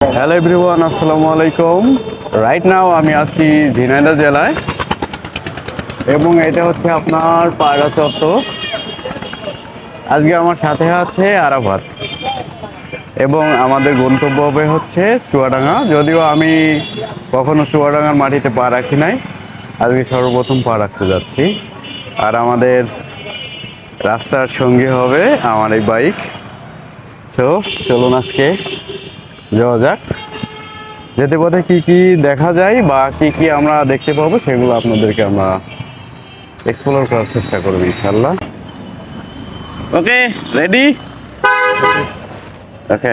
Hello everyone আসসালামু আলাইকুম। Right now আমি আছি ঝিনাইদহ জেলায়। এবং এটা হচ্ছে আপনার পায়রা চত্বর। আজকে আমার সাথে আছে আরাফাত। এবং আমাদের গন্তব্য হবে হচ্ছে চুয়াডাঙ্গা। যদিও আমি কখনো চুয়াডাঙ্গার মাটিতে পা রাখি নাই। আজকে সর্বপ্রথম পা রাখতে যাচ্ছি। আর আমাদের রাস্তার সঙ্গী হবে আমার এই বাইক। তো চলুন আজকে যাওয়া যাক। যেতে পথে কি কি দেখা যায় বা কি কি আমরা দেখতে পাবো সেগুলো আপনাদেরকে আমরা এক্সপ্লোর করার চেষ্টা করব ইনশাল্লাহ ওকে রেডি ওকে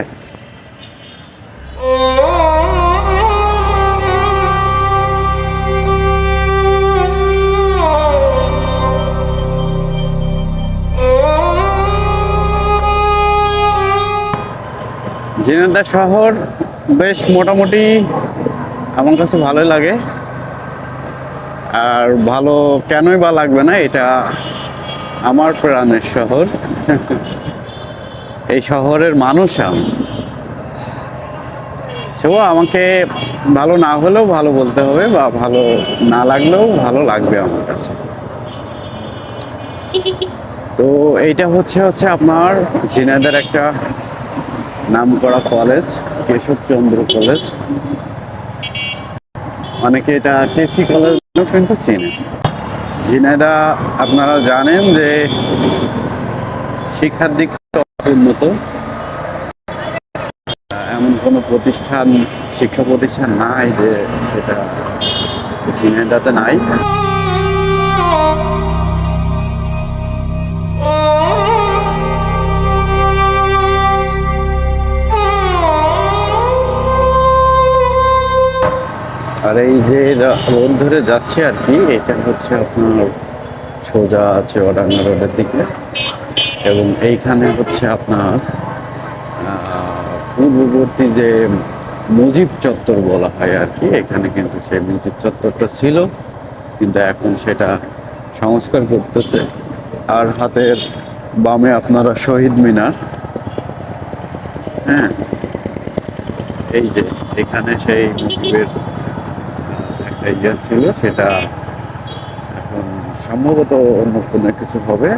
ঝিনাইদহ শহর বেশ মোটামুটি আমার কাছে ভালোই লাগে। আর ভালো কেনই বা লাগবে না, এটা আমার প্রাণের শহর। এই শহরের মানুষ আমি। সো আমাকে ভালো না হলেও ভালো বলতে হবে বা ভালো না লাগলেও ভালো লাগবে আমার কাছে। তো এইটা হচ্ছে হচ্ছে আপনার ঝিনাইদের একটা নামকরা কলেজ, কেশবচন্দ্র কলেজ। অনেকে এটা কেসি কলেজ কিন্তু চিনে। ঝিনাইদা আপনারা জানেন যে শিক্ষার দিক উন্নত। এমন কোনো প্রতিষ্ঠান, শিক্ষা প্রতিষ্ঠান নাই যে সেটা ঝিনাইদাতে নাই। আর এই যে রোড ধরে যাচ্ছে আর কি, এটা হচ্ছে আপনার সোজা আছে চুয়াডাঙ্গা রোডের দিকে। এবং এইখানে হচ্ছে আপনার পূর্ববর্তী যে মুজিব চত্বর বলা হয় আর কি, এখানে কিন্তু সেই মুজিব চত্বরটা ছিল, কিন্তু এখন সেটা সংস্কার করতেছে। আর হাতের বামে আপনারা শহীদ মিনার হ্যাঁ? এই যে, এখানে সেই মুজিবের একটা ইয়ে ছিল সেটা এখন সম্ভবত অন্য কোনো কিছু হবে।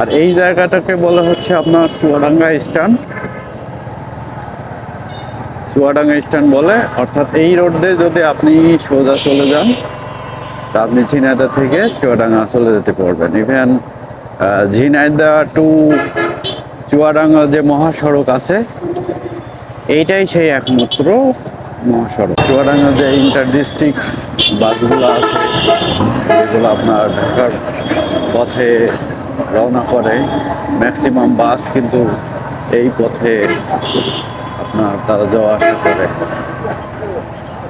আর এই জায়গাটাকে বলা হচ্ছে আপনার চুয়াডাঙ্গা স্ট্যান্ড। চুয়াডাঙ্গা স্ট্যান্ড বলে অর্থাৎ এই রোড দিয়ে যদি আপনি সোজা চলে যান তা আপনি ঝিনাইদা থেকে চুয়াডাঙ্গা চলে যেতে পারবেন। ইভেন ঝিনাইদা টু চুয়াডাঙ্গা যে মহাসড়ক আছে এইটাই সেই একমাত্র মহাসড়ক। চুয়াডাঙ্গা যে ইন্টার ডিস্ট্রিক্ট বাসগুলো আছে যেগুলো আপনার ঢাকার পথে রওনা করে। ম্যাক্সিমাম বাস কিন্তু এই পথে আপনার তারা যাওয়া আসা করে।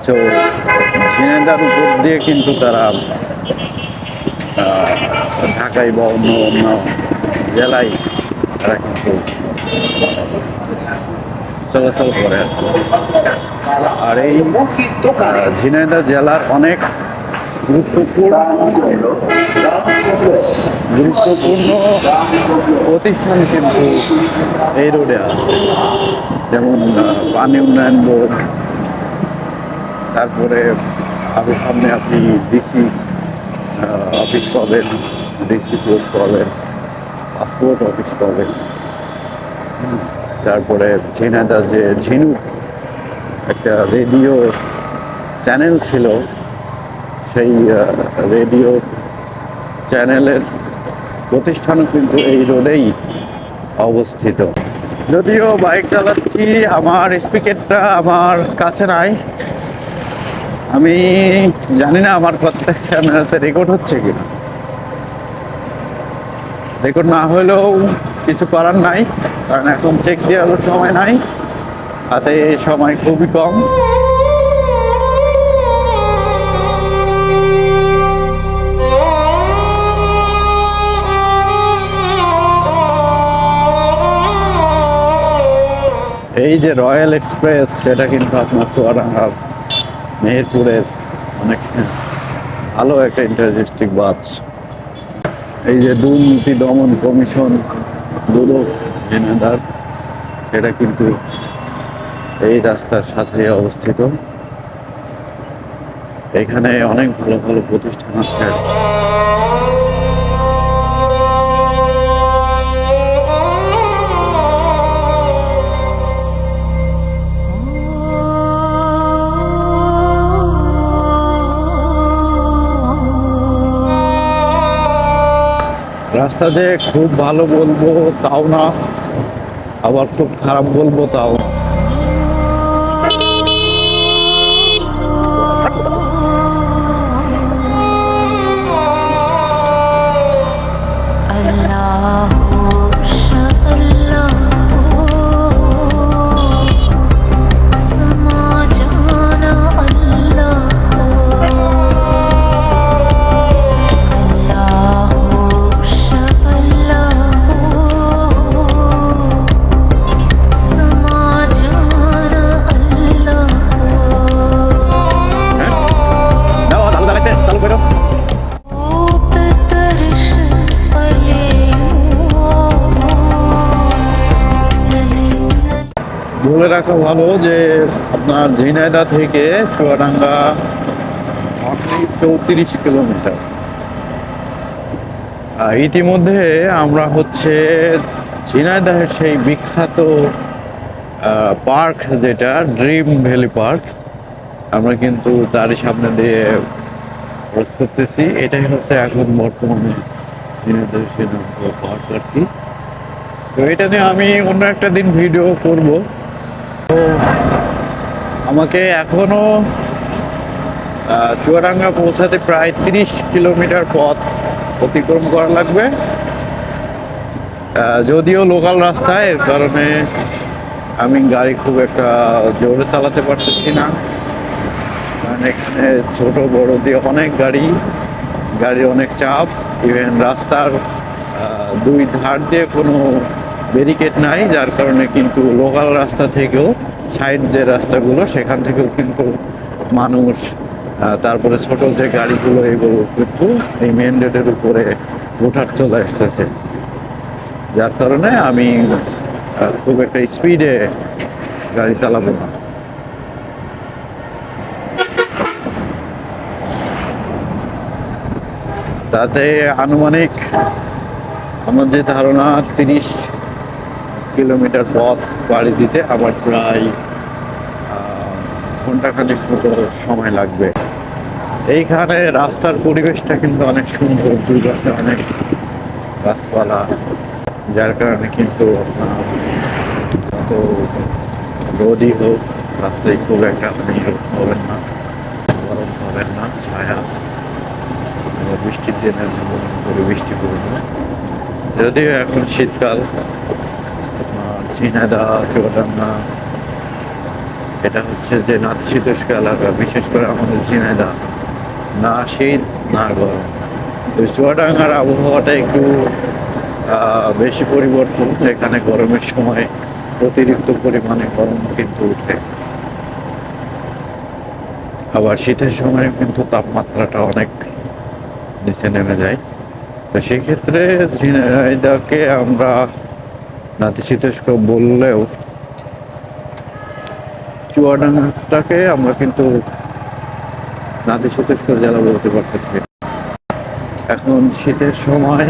তো ঝিনাইদার উপর দিয়ে কিন্তু তারা ঢাকায় বা অন্য অন্য জেলায় তারা কিন্তু চলাচল করে আর এই ঝিনাইদহ জেলার অনেক গুরুত্বপূর্ণ গুরুত্বপূর্ণ প্রতিষ্ঠান কিন্তু এই রোডে আছে। যেমন পানি উন্নয়ন বোর্ড, তারপরে আরও সামনে আপনি ডিসি অফিস পাবেন ডিসি পোস্ট পাবেন পাসপোর্ট অফিস পাবেন। তারপরে ঝিনাইদা যে ঝিনুক একটা রেডিও চ্যানেল ছিল, সেই রেডিও চ্যানেলের প্রতিষ্ঠানও কিন্তু এই রোডেই অবস্থিত। যদিও বাইক চালাচ্ছি, আমার স্পিকারটা আমার কাছে নাই। আমি জানি না আমার কথাটা ক্যামেরাতে রেকর্ড হচ্ছে কি রেকর্ড না হলেও কিছু করার নাই, কারণ এখন চেক দেওয়ারও সময় নাই, হাতে সময় খুবই কম। এই যে রয়্যাল এক্সপ্রেস সেটা কিন্তু আপনার চুয়াডাঙ্গার মেহেরপুরের অনেক ভালো একটা ইন্টারেস্টিং বাস এই যে দুর্নীতি দমন কমিশন দুদক জেনাদার। এটা কিন্তু এই রাস্তার সাথে অবস্থিত। এখানে অনেক ভালো ভালো প্রতিষ্ঠান আছে। রাস্তা যে খুব ভালো বলব তাও না। আবার খুব খারাপ বলব তাও না। হ্যাঁ রাখা ভালো যে আপনার ঝিনাইদা থেকে চুয়াডাঙ্গা চৌত্রিশ কিলোমিটার। ইতিমধ্যে আমরা হচ্ছে ঝিনাইদাহের সেই বিখ্যাত পার্ক যেটা, ড্রিম ভ্যালি পার্ক, আমরা কিন্তু তারই সামনে দিয়ে ক্রস করতেছি। এটাই হচ্ছে এখন বর্তমানে ঝিনাইদাহের সেই পার্ক আর কি। তো এটা নিয়ে আমি অন্য একটা দিন ভিডিও করব। আমাকে এখনও চুয়াডাঙ্গা পৌঁছাতে প্রায় তিরিশ কিলোমিটার পথ অতিক্রম করা লাগবে। যদিও লোকাল রাস্তা এর কারণে আমি গাড়ি খুব একটা জোরে চালাতে পারতেছি না। কারণ এখানে ছোট বড় দিয়ে অনেক গাড়ি, গাড়ির অনেক চাপ। ইভেন রাস্তার দুই ধার দিয়ে কোনো ব্যারিকেড নাই, যার কারণে কিন্তু লোকাল রাস্তা থেকেও সাইড যে রাস্তাগুলো, সেখান থেকেও কিন্তু মানুষ তারপরে ছোট যে গাড়িগুলো, এগুলো কিন্তু এই মেন রোডের উপরে ওঠার চলে আসতেছে। যার কারণে আমি খুব একটা স্পিডে গাড়ি চালাবো না। তাতে আনুমানিক আমার যে ধারণা, তিরিশ কিলোমিটার পথ পাড়ি দিতে আমার প্রায় ঘন্টাখানেক মতো সময় লাগবে। এইখানে রাস্তার পরিবেশটা কিন্তু অনেক সুন্দর পাশে অনেক গাছপালা, যার কারণে কিন্তু যত রোদই হোক, রাস্তায় খুব একটা রোদ পাবেন না, গরম হবেন না, ছায়া। বৃষ্টির দিনের করে বৃষ্টি পড়বে যদিও এখন শীতকাল চুয়াডাঙ্গা এটা হচ্ছে যে নাতিশীতোষ্ণ এলাকা, বিশেষ করে আমাদের না শীত, না গরম। তো চুয়াডাঙ্গার আবহাওয়াটা একটু বেশি পরিবর্তন এখানে গরমের সময় অতিরিক্ত পরিমাণে গরম কিন্তু উঠে। আবার শীতের সময় কিন্তু তাপমাত্রাটা অনেক নিচে নেমে যায়। তো সেক্ষেত্রে আমরা নাতিশীতোষ্ণ বললেও চুয়াডাঙ্গাটাকে আমরা কিন্তু নাতিশীতোষ্ণ জেলা বলতে পারতেছি এখন শীতের সময়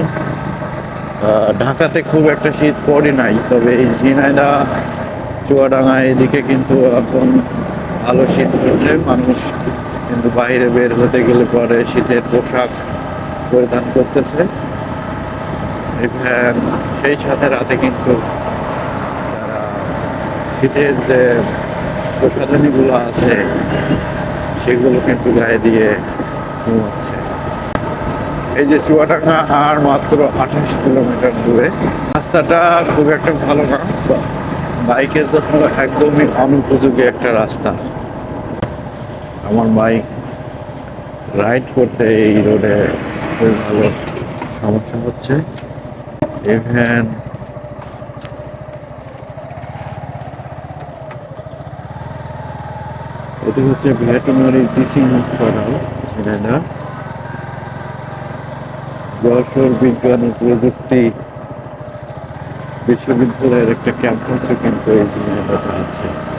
ঢাকাতে খুব একটা শীত পড়ে নাই, তবে এই ঝিনাইদা চুয়াডাঙ্গা এদিকে কিন্তু এখন ভালো শীত পড়ছে। মানুষ কিন্তু বাইরে বের হতে গেলে পরে শীতের পোশাক পরিধান করতেছে। সেই সাথে রাতে কিন্তু তারা শীতের যে প্রসাধনীগুলো আছে, সেগুলো কিন্তু গায়ে দিয়ে ঘুমাচ্ছে। এই যে চুয়াডাঙ্গা আর মাত্র আঠাশ কিলোমিটার দূরে, রাস্তাটা খুব একটা ভালো না বাইকের জন্য একদমই অনুপযোগী একটা রাস্তা। আমার বাইক রাইড করতে এই রোডে খুব ভালো সমস্যা হচ্ছে। ইভেন এটি হচ্ছে ভ্যাটিনারি টিচিং হাসপাতাল ঝিনাইদহ যশোর বিজ্ঞান ও প্রযুক্তি বিশ্ববিদ্যালয়ের একটা ক্যাম্পাসও কিন্তু এই জিনিসটা আছে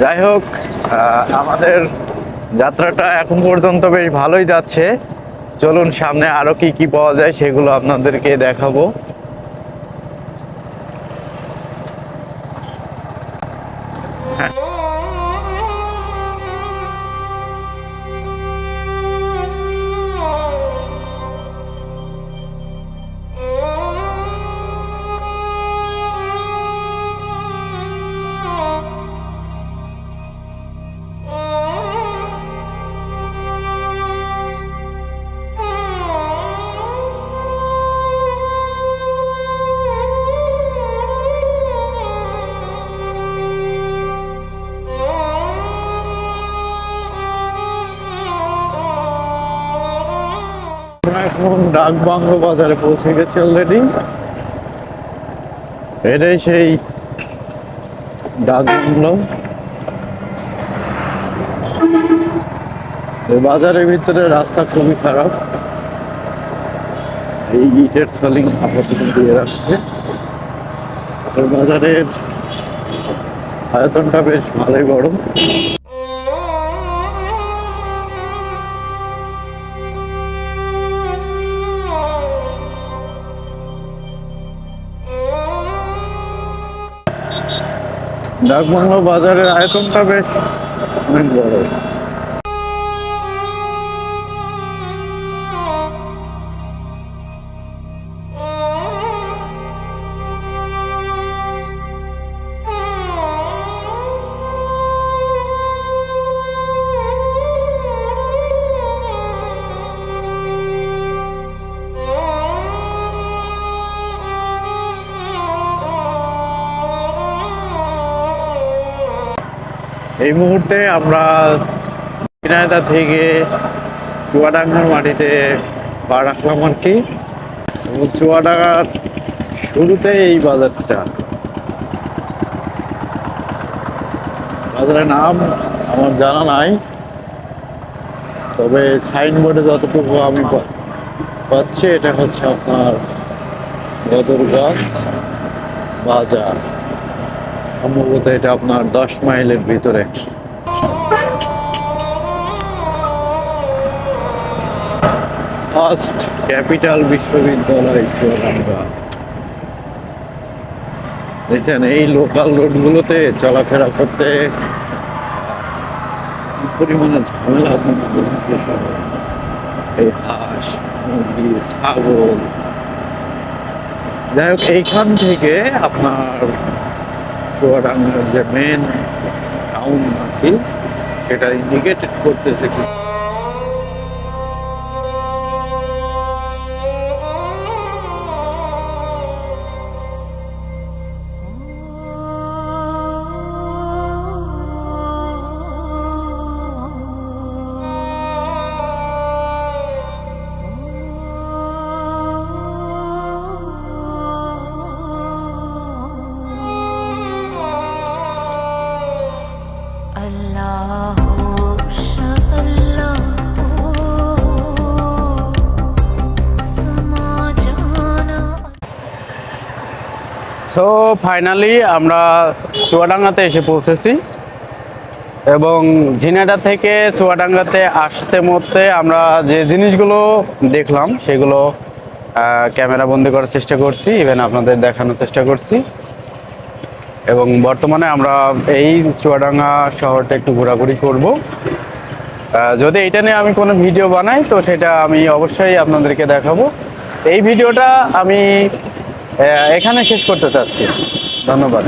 যাই হোক আমাদের যাত্রাটা এখন পর্যন্ত বেশ ভালোই যাচ্ছে। চলুন, সামনে আরও কি কি পাওয়া যায় সেগুলো আপনাদেরকে দেখাবো। আমরা এখন ডাক বাংলো বাজারে পৌঁছে গেছি অলরেডি এটাই সেই ডাক বাংলো বাজারের ভিতরে রাস্তা খুবই খারাপ। এই ইটের সলিং আপাতত দিয়ে রাখছে। বাজারের আয়তনটা বেশ ভালোই বড়। ডাকবাংলো বাজারের আয়তনটা বেশ অনেক বড়। এই মুহূর্তে আমরা ঝিনাইদা থেকে চুয়াডাঙ্গার মাটিতে পা রাখলাম আর কি। এবং চুয়াডাঙ্গার শুরুতে এই বাজারটা। বাজারের নাম আমার জানা নাই। তবে সাইনবোর্ডে যতটুকু আমি পাচ্ছি, এটা হচ্ছে আপনার বদরগঞ্জ বাজার। সম্ভবত এটা আপনার দশ মাইলের ভিতরে। ফার্স্ট ক্যাপিটাল বিশ্ববিদ্যালয়, চুয়াডাঙ্গা। দেখছেন, এই লোকাল রোডগুলোতে চলাফেরা করতে পরিমাণে ঝামেলা। এই হাঁস, মুরগি, ছাগল। যাই হোক, এইখান থেকে আপনার চুয়াডাঙ্গার যে মেন টাউন নাকি সেটা ইন্ডিকেটেড করতেছে কি সো ফাইনালি আমরা চুয়াডাঙ্গাতে এসে পৌঁছেছি। এবং ঝিনাইদা থেকে চুয়াডাঙ্গাতে আসতে মধ্যে আমরা যে জিনিসগুলো দেখলাম, সেগুলো ক্যামেরা বন্দি করার চেষ্টা করছি ইভেন আপনাদের দেখানোর চেষ্টা করছি। এবং বর্তমানে আমরা এই চুয়াডাঙ্গা শহরটা একটু ঘোরাঘুরি করব। যদি এটা নিয়ে আমি কোনো ভিডিও বানাই, তো সেটা আমি অবশ্যই আপনাদেরকে দেখাবো। এই ভিডিওটা আমি এখানে শেষ করতে চাচ্ছি। ধন্যবাদ।